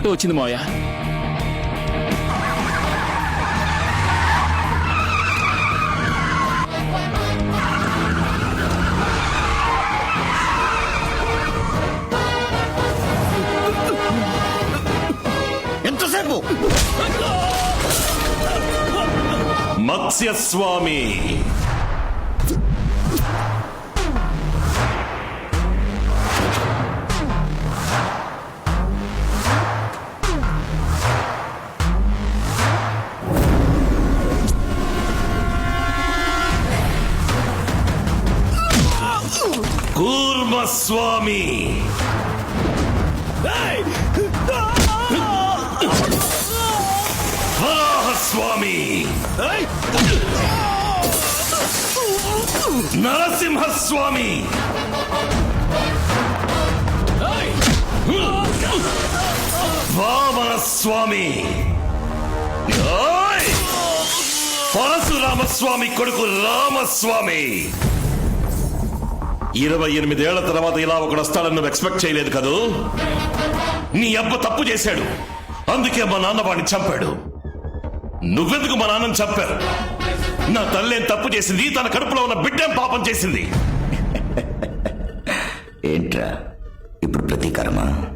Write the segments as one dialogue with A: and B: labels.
A: Photo వచ్చింది మావయ్య
B: ఎంతసేపు
C: మత్స్యస్వామి వరాహస్వామి నరసింహస్వామి. వామన స్వామి! పరశురామస్వామి కొడుకు రామస్వామి. ఇరవై ఎనిమిదేళ్ళ తర్వాత ఇలా ఒకడు వస్తాడని నువ్వు ఎక్స్పెక్ట్ చేయలేదు కదూ? నీ అబ్బ తప్పు చేశాడు. అందుకే మా నాన్న వాడిని చంపాడు. నువ్వెందుకు మా నాన్నని చంపారు నా తల్లేం తప్పు చేసింది తన కడుపులో ఉన్న బిడ్డేం పాపం చేసింది?
B: ఏంట్రా ఇప్పుడు ప్రతీకారమా?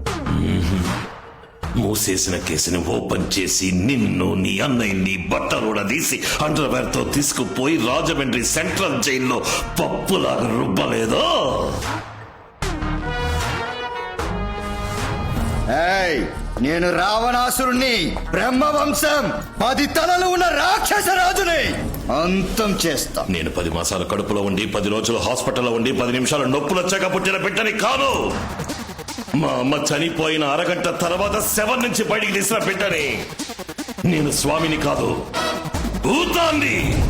C: మూసేసిన కేసుని ఓపెన్ చేసి నిన్ను నీ అన్నయ్యని బట్టలు తీసి అండర్వేర్తో తీసుకుపోయి రాజమండ్రి సెంట్రల్ జైల్లో పప్పులాగా రుబ్బలేదో.
B: నేను రావణాసురుణ్ణి బ్రహ్మవంశం పది తలలు ఉన్న రాక్షస రాజుని అంతం చేస్తా.
C: నేను పది మాసాల కడుపులో ఉండి పది రోజులు హాస్పిటల్లో ఉండి పది నిమిషాలు నొప్పులు వచ్చాక పుట్టిన బిడ్డని కాదు. మా అమ్మ చనిపోయిన అరగంట తర్వాత శవం నుంచి బయటికి తీసిన బిడ్డని నేను స్వామిని కాదు భూతాన్ని.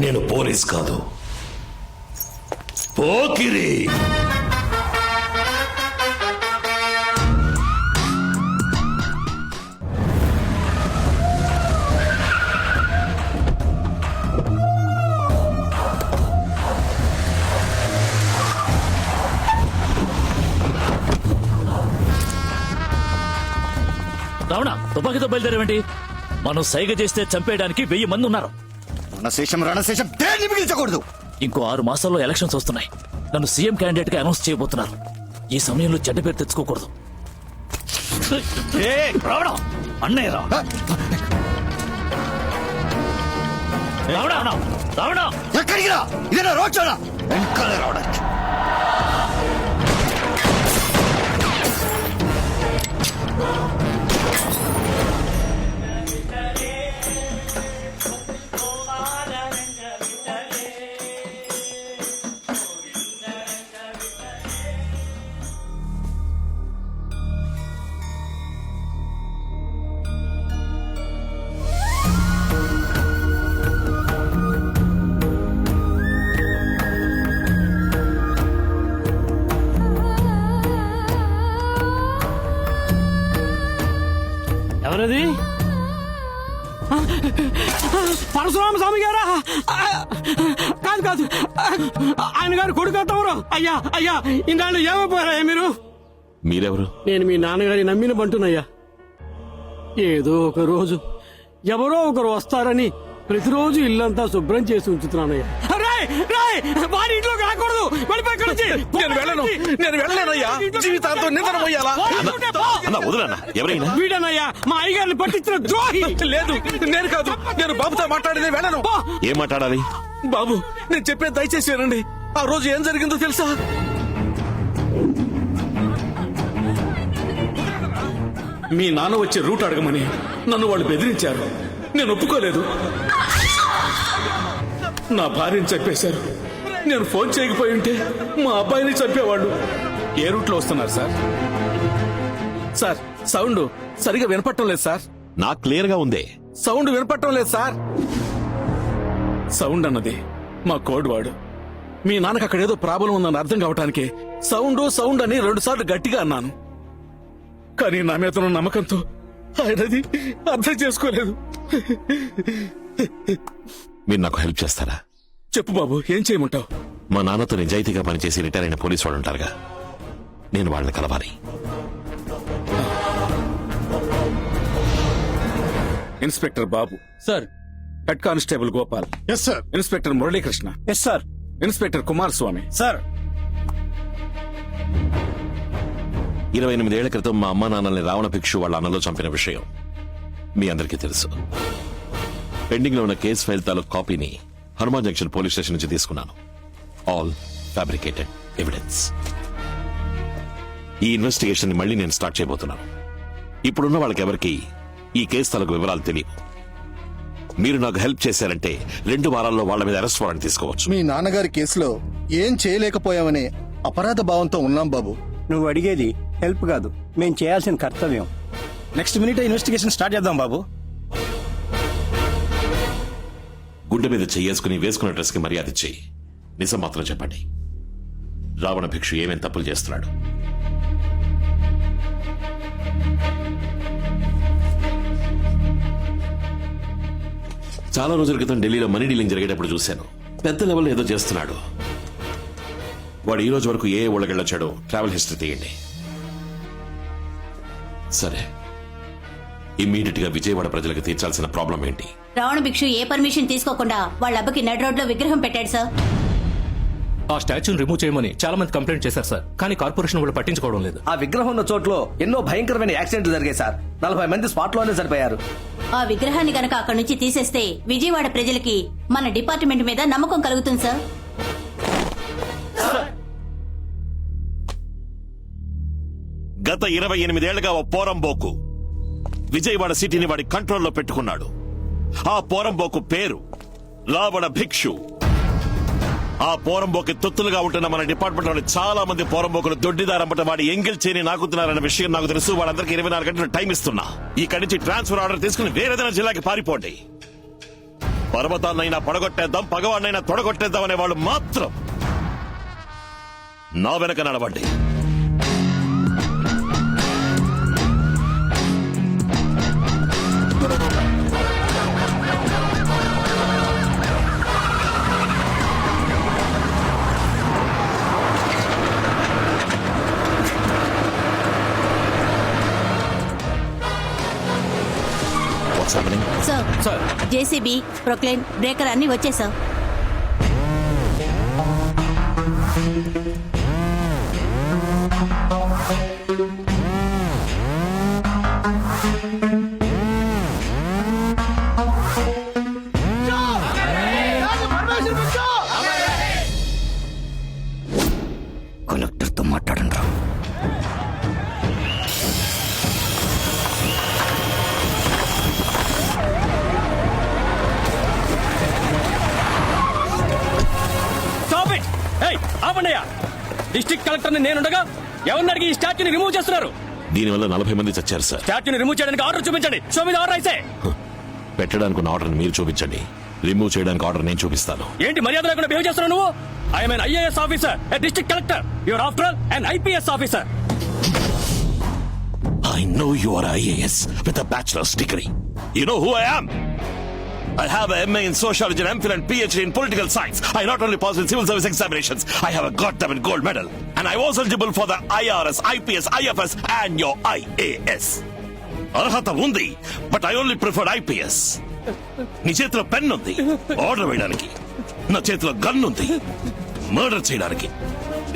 C: నేను పోలీస్ కాదు. పోకిరి.
D: రావణ తుపాకీతో బయలుదేరేవేంటి? మనం సైగ చేస్తే చంపేయడానికి వెయ్యి మంది ఉన్నారు.
B: రణశేషం రణశేషం దేన్ని మిగిల్చకూడదు?
D: ఇంకో ఆరు మాసాల్లో ఎలక్షన్స్ వస్తున్నాయి. నన్ను సీఎం క్యాండిడేట్గా అనౌన్స్ చేయబోతున్నారు. ఈ సమయంలో చెడ్డ పేరు తెచ్చుకోకూడదు. రావణ! అన్నయ్య రావణ! రావణ!
B: ఎక్కడికి రా? ఇదేనా రోడ్లోనా వెంకాలే రావడానికి
E: ఎవరది పరశురామ స్వామి గారా? కాదు కాదు. ఆయన గారు కొడుకు తమరు అయ్యా అయ్యా ఇన్నాళ్ళు ఏమైపోయారా మీరు?
C: మీరెవరు?
E: నేను మీ నాన్నగారి నమ్మిన బంటునయ్యా ఏదో ఒక రోజు ఎవరో ఒకరు వస్తారని ప్రతిరోజు ఇల్లంతా శుభ్రం చేసి ఉంచుతున్నానయ్యా. రాయ్ ఇంట్లోకి రాకూడదు. వెళ్ళిపోయి ఇక్కడి నుంచి.
F: నేను వెళ్ళను. నేను వెళ్ళలేనయ్యా. జీవితాంతం నిద్ర పోయాలా
C: అన్న. వదలన్న ఎవరైనా?
E: వీడనయ్యా మా అయ్యగారిని పట్టించిన ద్రోహి.
F: లేదు నేను కాదు. నేను బాబుతో వెళ్ళను.
C: ఏం మాట్లాడాలి?
F: బాబు నేను చెప్పేది దయచేసి వినండి. ఆ రోజు ఏం జరిగిందో తెలుసా? మీ నాన్న వచ్చే రూట్ అడగమని నన్ను వాళ్ళు బెదిరించారు. నేను ఒప్పుకోలేదు. నా భార్యని చెప్పేశారు నేను ఫోన్ చేయకపోయి ఉంటే మా అబ్బాయిని చంపేవాళ్ళు. ఏ రూట్లో వస్తున్నారు సార్? సార్ సౌండ్ సరిగా వినపట్టం లేదు సార్.
C: నాకు క్లియర్గా ఉందే.
F: సౌండ్ వినపట్టం లేదు సార్. సౌండ్ అన్నది మా కోడ్ వాడు. మీ నాన్నకు అక్కడ ఏదో ప్రాబ్లం ఉందని అర్థం కావటానికి సౌండ్ సౌండ్ అని రెండు సార్లు గట్టిగా అన్నాను. కానీ నా మీద ఉన్న నమ్మకంతో ఆయనది అర్థం చేసుకోలేదు.
C: మీరు నాకు హెల్ప్ చేస్తారా?
F: చెప్పు బాబు ఏం చేయమంటావు?
C: మా నాన్నతో నిజాయితీగా పనిచేసి రిటైర్ అయిన పోలీసు వాళ్ళు ఉంటారుగా. నేను వాళ్ళని కలవాలి.
F: Inspector Babu.
E: Sir.
F: Head constable Gopal.
B: Yes sir
F: inspector Muralikrishna.
B: Yes sir
F: inspector Kumaraswamy.
B: Sir.
C: ఇరవై ఎనిమిదేళ్ళ క్రితం మా అమ్మా నాన్నల్ని రావణ భిక్షు వాళ్ళ అన్నలో చంపిన విషయం మీ అందరికీ తెలుసు. పెండింగ్లో ఉన్న కేసు ఫైల్ తాలూకు కాపీని హనుమాన్ జంక్షన్ పోలీస్ స్టేషన్ నుంచి తీసుకున్నాను. ఆల్ ఫ్యాబ్రికేటెడ్ ఎవిడెన్స్ ఈ ఇన్వెస్టిగేషన్ని మళ్ళీ నేను స్టార్ట్ చేయబోతున్నాను. ఇప్పుడున్న వాళ్ళకెవరికి ఈ కేసు తాలూకు వివరాలు తెలియవు. మీరు నాకు హెల్ప్ చేశారంటే రెండు వారాల్లో వాళ్ళ మీద అరెస్ట్ వారెంట్ తీసుకోవచ్చు.
A: మీ నాన్నగారి కేసులో ఏం చేయలేకపోయామనే అపరాధ భావంతో ఉన్నాం బాబు.
G: నువ్వు అడిగేది హెల్ప్ కాదు. మేం చేయాల్సిన కర్తవ్యం.
B: నెక్స్ట్ మినిట్ ఇన్వెస్టిగేషన్ స్టార్ట్ చేద్దాం బాబు.
C: గుండె మీద చెయ్యేసుకుని వేసుకున్న డ్రెస్కి మర్యాద ఇచ్చి నిజం మాత్రం చెప్పండి. రావణ భిక్షు ఏమేం తప్పులు చేస్తున్నాడు? చాలా రోజుల క్రితం ఢిల్లీలో మనీ డీలింగ్ జరిగేటప్పుడు చూశాను. పెద్ద లెవెల్లో ఏదో చేస్తున్నాడు. వాడు ఈ రోజు వరకు ఏ ఏ ఊళ్ళకెళ్ళొచ్చాడో ట్రావెల్ హిస్టరీ తీయండి. సరే. ఇమ్మీడియట్గా విజయవాడ ప్రజలకు తీర్చాల్సిన ప్రాబ్లం ఏంటి?
H: రావణ భిక్షు ఏ పర్మిషన్ తీసుకోకుండా వాళ్ళ అబ్బకి నడి రోడ్లో విగ్రహం పెట్టాడు సార్.
I: ఆ స్టాచ్యూని రిమూవ్ చేయమని చాలా మంది కంప్లైంట్ చేశారు సార్. కానీ కార్పొరేషన్ వాళ్ళు పట్టించుకోవడం లేదు.
J: ఆ విగ్రహం ఉన్న చోట్లో ఎన్నో భయంకరమైన యాక్సిడెంట్లు జరిగాయి సార్. నలభై మంది స్పాట్లోనే చనిపోయారు.
H: ఆ విగ్రహాన్ని గనక అక్కడి నుంచి తీసేస్తే విజయవాడ ప్రజలకి మన డిపార్ట్మెంట్ మీద నమ్మకం కలుగుతుంది సార్.
C: గత ఇరవై ఎనిమిదేళ్ళుగా ఓ పోరంబోకు విజయవాడ సిటీని వాడి కంట్రోల్లో పెట్టుకున్నాడు. ఆ పోరంబోకు పేరు రావణ భిక్షు. ఆ పోరంబోకి తొత్తులుగా ఉంటున్న మన డిపార్ట్మెంట్లోని చాలా మంది పోరంబోకులు దొడ్డిదారంపట వాడి ఎంగిల్ చేరి నాకుతున్నారన్న విషయం నాకు తెలుసు. వాళ్ళందరికీ ఇరవై నాలుగు గంటలు టైం ఇస్తున్నా. ఇక్కడి నుంచి ట్రాన్స్ఫర్ ఆర్డర్ తీసుకుని వేరేదైనా జిల్లాకి పారిపోండి. పర్వతాన్నైనా పడగొట్టేద్దాం పగవాడినైనా తొడగొట్టేద్దాం అనే వాళ్ళు మాత్రం నా వెనక నడవండి.
H: జేసీబీ ప్రొక్లైన్ బ్రేకర్ అన్ని వచ్చాయి
B: కలెక్టర్తో మాట్లాడండి రా.
E: ఆపండియా డిస్ట్రిక్ట్ కలెక్టర్ని నేనుండగా ఎవరిని అడిగి ఈ స్టాచ్యూని రిమూవ్ చేస్తున్నారు?
C: దీనివల్ల నలభై మంది చచ్చారు సార్.
E: స్టాచ్యూని రిమూవ్ చేయడానికి ఆర్డర్ చూపించండి. షో మీద ఆర్డర్ అయితే.
C: పెట్టడానికి ఉన్న ఆర్డర్ మీరు చూపించండి. రిమూవ్ చేయడానికి ఆర్డర్ నేను చూపిస్తాను.
E: ఏంటి మర్యాద లేకుండా బిహేవ్ చేస్తున్నావు నువ్వు? I'm an IAS officer district collector your after all and IPS officer
C: I know you are IAS with a bachelor's degree you know who I am I have a MA in sociology and MPhil and PhD in political science. I not only passed in civil service examinations, I have a goddamn gold medal. And I was eligible for the IRS, IPS, IFS and your IAS. అర్హత ఉంది but I only preferred IPS నీ చేతిలో pen ఉంది order వేయడానికి నా చేతిలో gun ఉంది murder చేయడానికి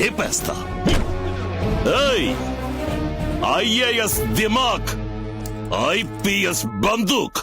C: ఏపేస్తా ఐఏఎస్ దిమాక్ ఐపీఎస్ బందూక్